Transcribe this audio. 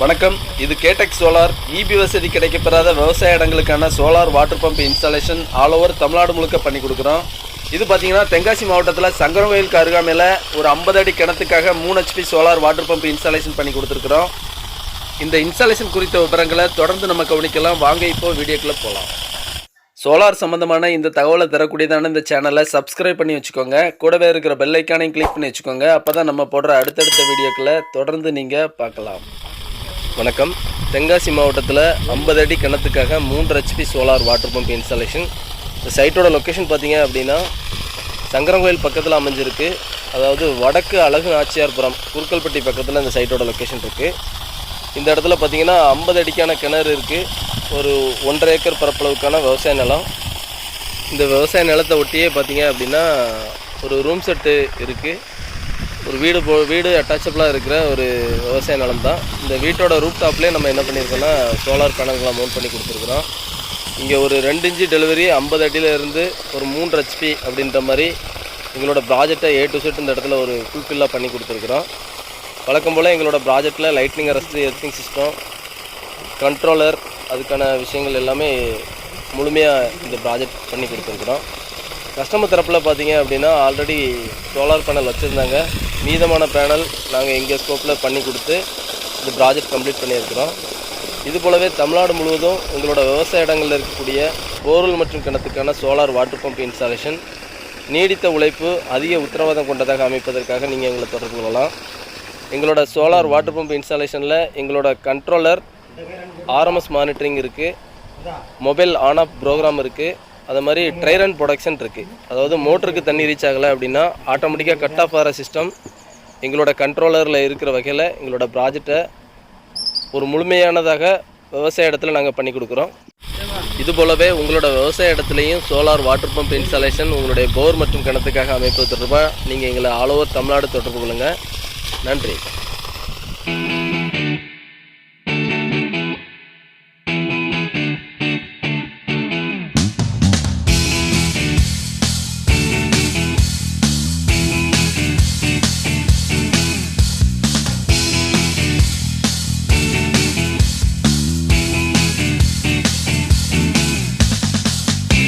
வணக்கம். இது கேடெக் solar. EB வசதி கிடைக்கப்பெறாத விவசாய இடங்களுக்கான solar water pump installation all over Tamil Nadu முழுக்க பண்ணி கொடுக்குறோம். இது பார்த்தீங்கன்னா தென்காசி மாவட்டத்தில் சங்கரவயலுக்கு அருகாமையில் ஒரு ஐம்பது அடி கிணத்துக்காக மூணு HP solar water pump installation பண்ணி கொடுத்துருக்குறோம். இந்த இன்ஸ்டாலேஷன் குறித்த விவரங்களை தொடர்ந்து நம்ம கவனிக்கலாம். வாங்க இப்போ வீடியோக்குள்ளே போகலாம் சோலார் சம்மந்தமான இந்த தகவலை தரக்கூடியதான இந்த சேனலை சப்ஸ்கிரைப் பண்ணி வச்சுக்கோங்க. கூடவே இருக்கிற பெல் ஐக்கானையும் கிளிக் பண்ணி வச்சுக்கோங்க. அப்போ தான் நம்ம போடுற அடுத்தடுத்த வீடியோக்களை தொடர்ந்து நீங்கள் பார்க்கலாம். வணக்கம். தென்காசி மாவட்டத்தில் ஐம்பது அடி கிணத்துக்காக மூன்று HP solar water pump installation இந்த சைட்டோட லொக்கேஷன் பார்த்தீங்க அப்படின்னா சங்கரங்கோயில் பக்கத்தில் அமைஞ்சிருக்கு. அதாவது வடக்கு அழகு நாச்சியார்புரம் குறுக்கல்பட்டி பக்கத்தில் இந்த சைட்டோட லொக்கேஷன் இருக்குது இந்த இடத்துல பார்த்தீங்கன்னா ஐம்பது அடிக்கான கிணறு இருக்குது ஒரு ஒன்றரை ஏக்கர் பரப்பளவுக்கான விவசாய நிலம். இந்த விவசாய நிலத்தை ஒட்டியே பார்த்தீங்க அப்படின்னா ஒரு ரூம் செட்டு இருக்குது ஒரு வீடு போ வீடு அட்டாச்சபிளாக இருக்கிற ஒரு விவசாய நிலம் தான். இந்த வீட்டோட ரூப் டாப்லேயே நம்ம என்ன பண்ணியிருக்கோன்னா சோலார் பேனல்களை மவுண்ட் பண்ணி கொடுத்துருக்குறோம். இங்கே ஒரு ரெண்டு இன்ச்சு டெலிவரி ஐம்பது அடியில் இருந்து ஒரு மூன்று ஹெச்பி அப்படின்ற மாதிரி எங்களோட ப்ராஜெக்டை ஏ டு செட் இந்த இடத்துல ஒரு ஃபுல்ஃபில்லாக பண்ணி கொடுத்துருக்குறோம். வழக்கம் போல் எங்களோட ப்ராஜெக்டில் லைட்னிங் அரசு எர்த்திங் சிஸ்டம் கண்ட்ரோலர் அதுக்கான விஷயங்கள் எல்லாமே முழுமையாக இந்த ப்ராஜெக்ட் பண்ணி கொடுத்துருக்குறோம். கஸ்டமர் தரப்பில் பார்த்தீங்க அப்படின்னா ஆல்ரெடி சோலார் பேனல் வச்சுருந்தாங்க. மீதமான பேனல் நாங்கள் எங்கள் ஸ்கோப்பில் பண்ணி கொடுத்து இந்த ப்ராஜெக்ட் கம்ப்ளீட் பண்ணியிருக்கிறோம். இது போலவே தமிழ்நாடு முழுவதும் உங்களோட விவசாய இடங்களில் இருக்கக்கூடிய போர்வெல் மற்றும் கிணத்துக்கான சோலார் வாட்டர் பம்ப் இன்ஸ்டாலேஷன் நீடித்த உழைப்பு அதிக உத்தரவாதம் கொண்டதாக அமைப்பதற்காக நீங்கள் எங்களை தொடர்பு கொள்ளலாம். எங்களோட சோலார் வாட்டர் பம்ப் இன்ஸ்டாலேஷனில் எங்களோட கண்ட்ரோலர் ஆர்எம்எஸ் மானிட்டரிங் இருக்குது மொபைல் ஆன் ஆஃப் ப்ரோக்ராம் இருக்குது அது மாதிரி ட்ரைர் அண்ட் ப்ரொடக்ஷன் இருக்குது அதாவது மோட்டருக்கு தண்ணி ரீச் ஆகலை அப்படின்னா ஆட்டோமேட்டிக்காக கட் ஆஃப் ஆகிற சிஸ்டம் எங்களோட கண்ட்ரோலரில் இருக்கிற வகையில் எங்களோட ப்ராஜெக்டை ஒரு முழுமையானதாக விவசாய இடத்துல நாங்கள் பண்ணி கொடுக்குறோம். இது போலவே உங்களோட விவசாய இடத்துலையும் சோலார் வாட்டர் பம்ப் இன்ஸ்டாலேஷன் உங்களுடைய போர் மற்றும் கிணத்துக்காக அமைப்பது தொடர்பாக நீங்கள் எங்களை ஆல் ஓவர் தமிழ்நாடு தொடர்பு கொள்ளுங்கள் நன்றி.